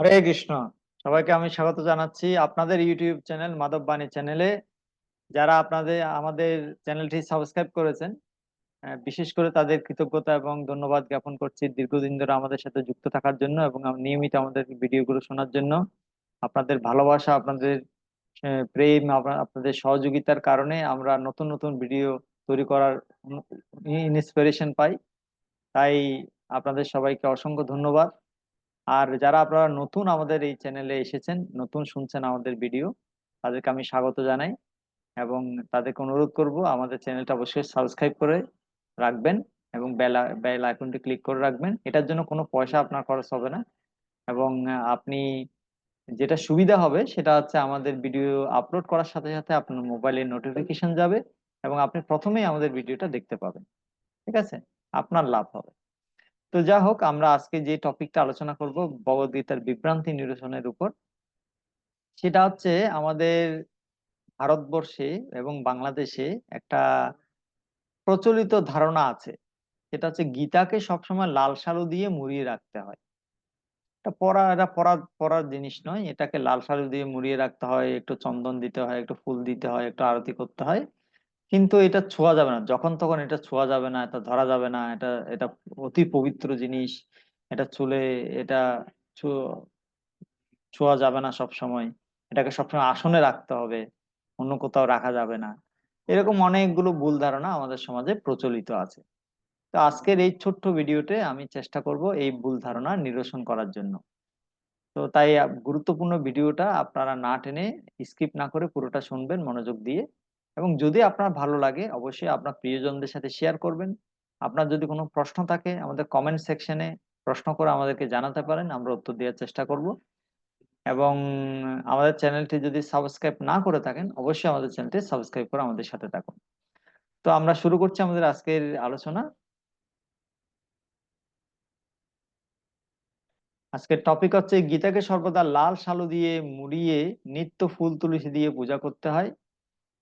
হরে কৃষ্ণ। সবাইকে আমি স্বাগত জানাচ্ছি আপনাদের ইউটিউব চ্যানেল মাধব বাণী চ্যানেলে। যারা আপনাদের, আমাদের চ্যানেলটি সাবস্ক্রাইব করেছেন বিশেষ করে তাদের কৃতজ্ঞতা এবং ধন্যবাদ জ্ঞাপন করছি দীর্ঘদিন ধরে আমাদের সাথে যুক্ত থাকার জন্য এবং নিয়মিত আমাদের ভিডিওগুলো শোনার জন্য। আপনাদের ভালোবাসা, আপনাদের প্রেম, আপনা- আপনাদের সহযোগিতার কারণে আমরা নতুন নতুন ভিডিও তৈরি করার ইন্সপিরেশন পাই। তাই আপনাদের সবাইকে অসংখ্য ধন্যবাদ। আর যারা আপনারা নতুন আমাদের এই চ্যানেলে এসেছেন, নতুন শুনছেন আমাদের ভিডিও তাদেরকে আমি স্বাগত জানাই এবং তাদেরকে অনুরোধ করব আমাদের চ্যানেলটা অবশ্যই সাবস্ক্রাইব করে রাখবেন এবং বেল বেল আইকনটি ক্লিক করে রাখবেন। এটার জন্য কোনো পয়সা আপনার খরচ হবে না এবং আপনি যেটা সুবিধা হবে সেটা হচ্ছে আমাদের ভিডিও আপলোড করার সাথে সাথে আপনার মোবাইলে নোটিফিকেশন যাবে এবং আপনি প্রথমেই আমাদের ভিডিওটা দেখতে পাবেন। ঠিক আছে? আপনার লাভ হবে। তো যা হোক, আমরা আজকে যে টপিকটা আলোচনা করব ভগবদ্গীতার বিভ্রান্তি নিরসনের উপর, সেটা হচ্ছে আমাদের ভারতবর্ষে এবং বাংলাদেশে একটা প্রচলিত ধারণা আছে। সেটা হচ্ছে গীতাকে সবসময় লাল সালু দিয়ে মুড়িয়ে রাখতে হয়। এটা পড়া এটা পড়া, পড়ার জিনিস নয়। এটাকে লাল সালু দিয়ে মুড়িয়ে রাখতে হয়, একটু চন্দন দিতে হয়, একটু ফুল দিতে হয়, একটু আরতি করতে হয়। কিন্তু এটা ছোঁয়া যাবে না। যখন তখন এটা ছোঁয়া যাবে না, এটা ধরা যাবে না, এটা এটা অতি পবিত্র জিনিস, এটা চুলে, এটা ছোঁয়া যাবে না সব সময় এটাকে সবসময় আসনে রাখতে হবে, অন্য কোথাও রাখা যাবে না। এরকম অনেকগুলো ভুল ধারণা আমাদের সমাজে প্রচলিত আছে। তো আজকের এই ছোট্ট ভিডিওতে আমি চেষ্টা করব এই ভুল ধারণা নিরসন করার জন্য। তো তাই গুরুত্বপূর্ণ ভিডিওটা আপনারা না টেনে স্কিপ না করে পুরোটা শুনবেন মনোযোগ দিয়ে। এবং যদি আপনার ভালো লাগে, অবশ্যই আপনার প্রিয়জনদের সাথে শেয়ার করবেন। আপনার যদি কোনো প্রশ্ন থাকে, আমাদের কমেন্ট সেকশনে প্রশ্ন করে আমাদেরকে জানাতে পারেন, আমরা উত্তর দেওয়ার চেষ্টা করব। এবং আমাদের চ্যানেলটি যদি সাবস্ক্রাইব না করে থাকেন, অবশ্যই আমাদের চ্যানেলটি সাবস্ক্রাইব করে আমাদের সাথে থাকুন। তো আমরা শুরু করছি আমাদের আজকের আলোচনা। আজকের টপিক হচ্ছে গীতাকে সর্বদা লাল সালু দিয়ে মুড়িয়ে নিত্য ফুল তুলসী দিয়ে পূজা করতে হয়।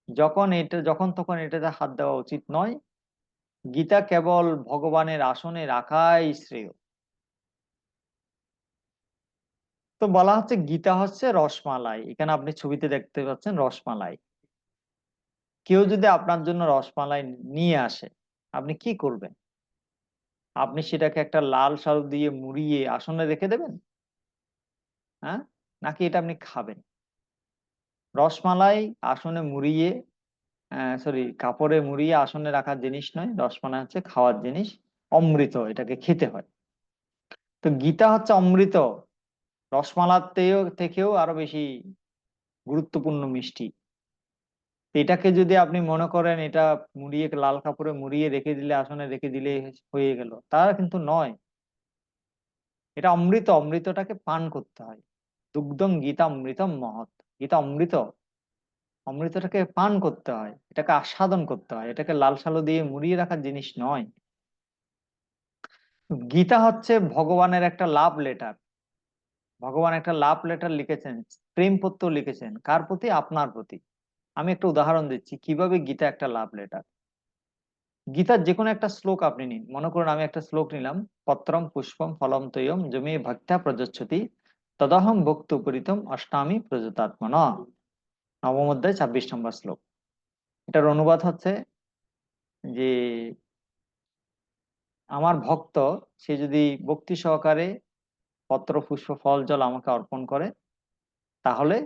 যখন এটা, যখন তখন এটাতে হাত দেওয়া উচিত নয়, গীতা কেবল ভগবানের আসনে রাখাই শ্রেয়। তো বলা হচ্ছে গীতা হচ্ছে রসমালাই। এখানে আপনি ছবিতে দেখতে পাচ্ছেন রসমালাই। কেউ যদি আপনার জন্য রসমালাই নিয়ে আসে, আপনি কি করবেন? আপনি সেটাকে একটা লাল সালু দিয়ে মুড়িয়ে আসনে রেখে দেবেন? হ্যাঁ? নাকি এটা আপনি খাবেন? রসমালাই আসনে মুড়িয়ে সরি কাপড়ে মুড়িয়ে আসনে রাখার জিনিস নয়, রসমালাই হচ্ছে খাওয়ার জিনিস, অমৃত, এটাকে খেতে হয়। তো গীতা হচ্ছে অমৃত, রসমালার থেকেও আরও বেশি গুরুত্বপূর্ণ মিষ্টি। এটাকে যদি আপনি মনে করেন এটা মুড়িয়ে, লাল কাপড়ে মুড়িয়ে রেখে দিলে, আসনে রেখে দিলে হয়ে গেল তা কিন্তু নয়। এটা অমৃত, অমৃতটাকে পান করতে হয়। দুগ্ধম গীতা অমৃতম মহৎ। গীতা অমৃত। অমৃতটাকে পান করতে হয়, এটাকে আস্বাদন করতে হয়, এটাকে লাল সালো দিয়ে মুড়িয়ে রাখার জিনিস নয়। গীতা হচ্ছে ভগবানের একটা লাভ লেটার। ভগবান একটা লাভ লেটার লিখেছেন, প্রেম পত্র লিখেছেন, কার প্রতি? আপনার প্রতি। আমি একটা উদাহরণ দিচ্ছি, কীভাবে গীতা একটা লাভ লেটার? গীতার যে কোনো একটা শ্লোক আপনি নিন। মনে করুন, আমি একটা শ্লোক নিলাম, পত্রম পুষ্পম ফলম তৈয়ম জমি ভক্তা প্রযচ্ছতি তদহম ভক্ত উপরিতম অষ্টামী প্রযতাত্মন নবম অধ্যায়, ছাব্বিশ নম্বর শ্লোক। এটার অনুবাদ হচ্ছে যে আমার ভক্ত, সে যদি ভক্তি সহকারে পত্র, পুষ্প, ফল, জল আমাকে অর্পণ করে, তাহলে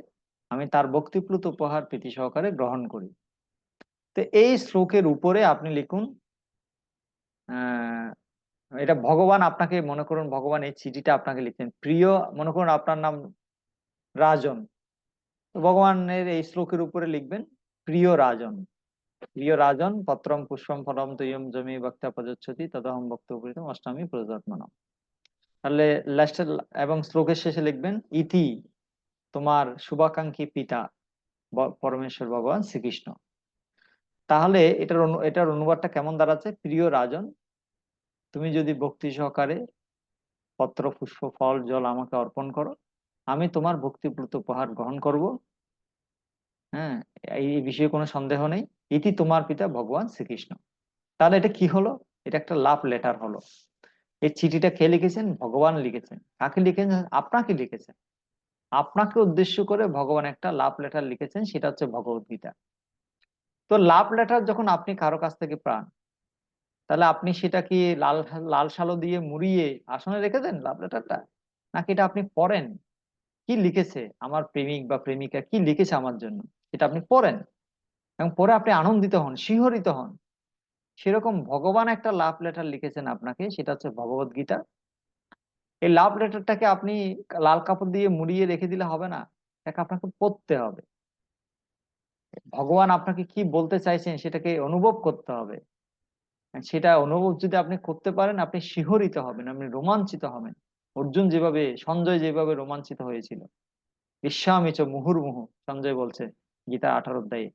আমি তার ভক্তিপ্লুত উপহার প্রীতি সহকারে গ্রহণ করি। তো এই শ্লোকের উপরে আপনি লিখুন এটা ভগবান আপনাকে, মনে করুন ভগবান এই চিঠিটা আপনাকে লিখছেন। প্রিয়, মনে করুন আপনার নাম রাজন। তো ভগবানের এই শ্লোকের উপরে লিখবেন, প্রিয় রাজন। প্রিয় রাজন, পত্রম পুষ্পম ফলম তৈয়ম জমি বক্তা প্রযোচ্ছতি তদহম ভক্ত উপরিতম অষ্টমী প্রজাত্মনম। তাহলে লাস্টের এবং শ্লোকের শেষে লিখবেন, ইতি তোমার শুভাকাঙ্ক্ষী পিতা পরমেশ্বর ভগবান শ্রীকৃষ্ণ। তাহলে এটার এটার অনুবাদটা কেমন দাঁড়াচ্ছে? প্রিয় রাজন তুমি যদি ভক্তি সহকারে পত্র, পুষ্প, ফল, জল আমাকে অর্পণ করো, আমি তোমার ভক্তিপ্লুত উপহার গ্রহণ করব। হ্যাঁ এই বিষয়ে কোনো সন্দেহ নেই। ইতি তোমার পিতা ভগবান শ্রীকৃষ্ণ। তাহলে এটা কি হলো? এটা একটা লাভ লেটার হলো। এই চিঠিটা কে লিখেছেন? ভগবান লিখেছেন। কাকে লিখেছেন? আপনাকে লিখেছেন। আপনাকে উদ্দেশ্য করে ভগবান একটা লাভ লেটার লিখেছেন, সেটা হচ্ছে ভগবত গীতা তো লাভ লেটার যখন আপনি কারও কাছ থেকে পান তাহলে আপনি সেটা কি লাল লাল সালো দিয়ে মুড়িয়ে আসনে রেখে দেন লাভ লেটারটা নাকি এটা আপনি পড়েন? কি লিখেছে আমার প্রেমিক বা প্রেমিকা? কি লিখেছে আমার জন্য? সেটা আপনি পড়েন। এবং পরে আপনি আনন্দিত হন, শিহরিত হন। সেরকম ভগবান একটা লাভ লেটার লিখেছেন আপনাকে, সেটা হচ্ছে ভগবত গীতা। এই লাভ লেটারটাকে আপনি লাল কাপড় দিয়ে মুড়িয়ে রেখে দিলে হবে না এটাকে আপনাকে পড়তে হবে। ভগবান আপনাকে কি বলতে চাইছেন সেটাকে অনুভব করতে হবে। সেটা অনুভব যদি আপনি করতে পারেন, আপনি শিহরিত হবেন, আপনি রোমাঞ্চিত হবেন। অর্জুন যেভাবে, সঞ্জয় যেভাবে রোমাঞ্চিত হয়েছিল। বিশ্বামিচ মুহুর্মুহু, সঞ্জয় বলছে গীতা আঠারো অধ্যায়ে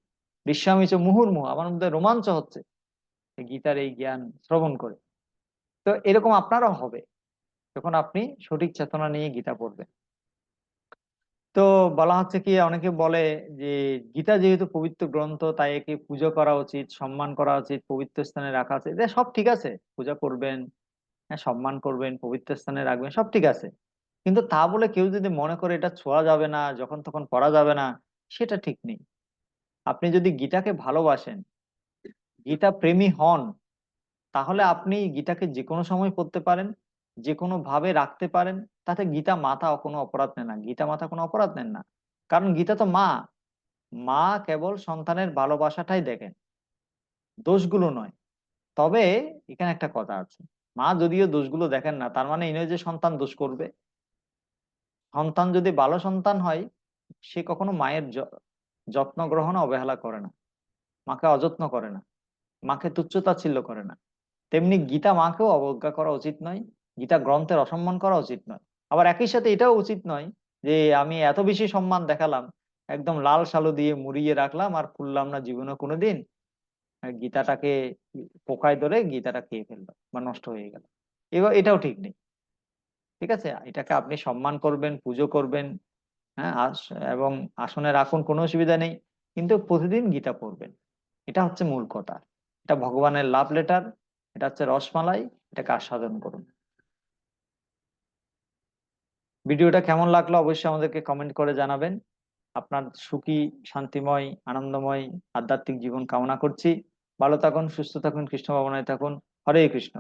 বিশ্বামিচ মুহুর্মুহু, আমার মধ্যে রোমাঞ্চ হচ্ছে। গীতার এই জ্ঞান শ্রবণ করে। তো এরকম আপনারও হবে, যখন আপনি সঠিক চেতনা নিয়ে গীতা পড়বেন। তো বলা হচ্ছে কি, অনেকে বলে যে গীতা যেহেতু পবিত্র গ্রন্থ, তাই একে পুজো করা উচিত, সম্মান করা উচিত, পবিত্র স্থানে রাখা উচিত। এটা সব ঠিক আছে, পূজা করবেন হ্যাঁ সম্মান করবেন, পবিত্র স্থানে রাখবেন, সব ঠিক আছে। কিন্তু তা বলে কেউ যদি মনে করে এটা ছোঁয়া যাবে না, যখন তখন পড়া যাবে না, সেটা ঠিক নেই। আপনি যদি গীতাকে ভালোবাসেন, গীতা প্রেমী হন, তাহলে আপনি গীতাকে যে কোনো সময় পড়তে পারেন। যে কোনো ভাবে রাখতে পারেন, তাতে গীতা মাতা কোনো অপরাধ নেন না। গীতা মাতা কোনো অপরাধ নেন না। কারণ গীতা তো মা। মা কেবল সন্তানের ভালোবাসাটাই দেখেন। দোষগুলো নয়। তবে এখানে একটা কথা আছে। মা যদিও দোষগুলো দেখেন না, তার মানে এই নয় যে সন্তান দোষ করবে। সন্তান যদি ভালো সন্তান হয়, সে কখনো মায়ের যত্ন গ্রহণ অবহেলা করে না। মাকে অযত্ন করে না। মাকে তুচ্ছতাচ্ছিল্য করে না। তেমনি গীতা মাকেও অবজ্ঞা করা উচিত নয়। গীতা গ্রন্থের অসম্মান করা উচিত নয়। আবার একই সাথে এটাও উচিত নয় যে আমি এত বেশি সম্মান দেখালাম, একদম লাল সালো দিয়ে মুড়িয়ে রাখলাম আর খুললাম না জীবনে কোনোদিন। গীতাটাকে পোকায় ধরে গীতাটা খেয়ে ফেলল বা নষ্ট হয়ে গেল। এবার এটাও ঠিক নেই। ঠিক আছে? এটাকে আপনি সম্মান করবেন, পুজো করবেন হ্যাঁ এবং আসনে রাখুন, কোনো অসুবিধা নেই। কিন্তু প্রতিদিন গীতা পড়বেন। এটা হচ্ছে মূল কথা। এটা ভগবানের লাভ লেটার, এটা হচ্ছে রসমালাই, এটাকে আস্বাদন করুন। ভিডিওটা কেমন লাগল অবশ্যই আমাদেরকে কমেন্ট করে জানাবেন। আপনার সুখী, শান্তিময়, আনন্দময়, আধ্যাত্মিক জীবন কামনা করছি। ভালো থাকুন, সুস্থ থাকুন, কৃষ্ণ ভাবনায় থাকুন। হরে কৃষ্ণ।